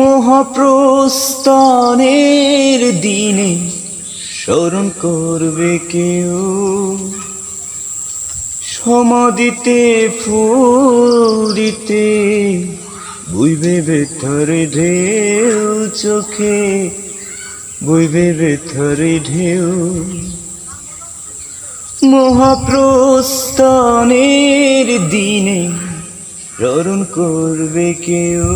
মহাপ্রস্থানের দিনে স্মরণ করবে কেউ। সমাধিতে ফুল দিতে বুঝবে বেথরে ঢেউ চোখে বুঝবে বেথরে ঢেউ। মহাপ্রস্থানের দিনে স্মরণ করবে কেউ।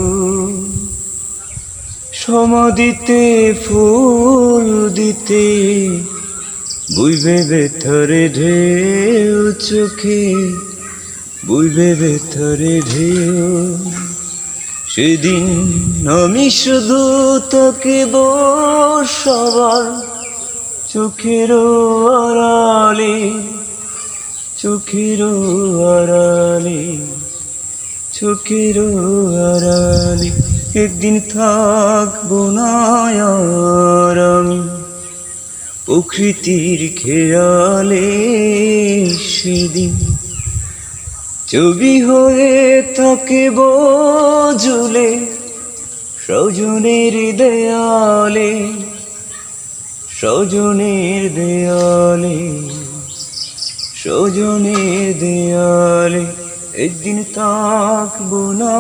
সমাধিতে ফুল দিতে। বুঝবে বেথরে ঢেউ চোখে বুঝবে বেথরে ঢেউ। সেদিন আমি শুধু তোকে সবার চোখের আড়ালে চোখের আড়ালে চোখের আড়ালে। একদিন থাকব না আমি প্রকৃতির খেয়ালে সেদিন ছবি হয়ে থাকে বজুলে সজনের দেয়ালে সজনের দেয়ালে সজনের দেয়ালে একদিন থাকব আমি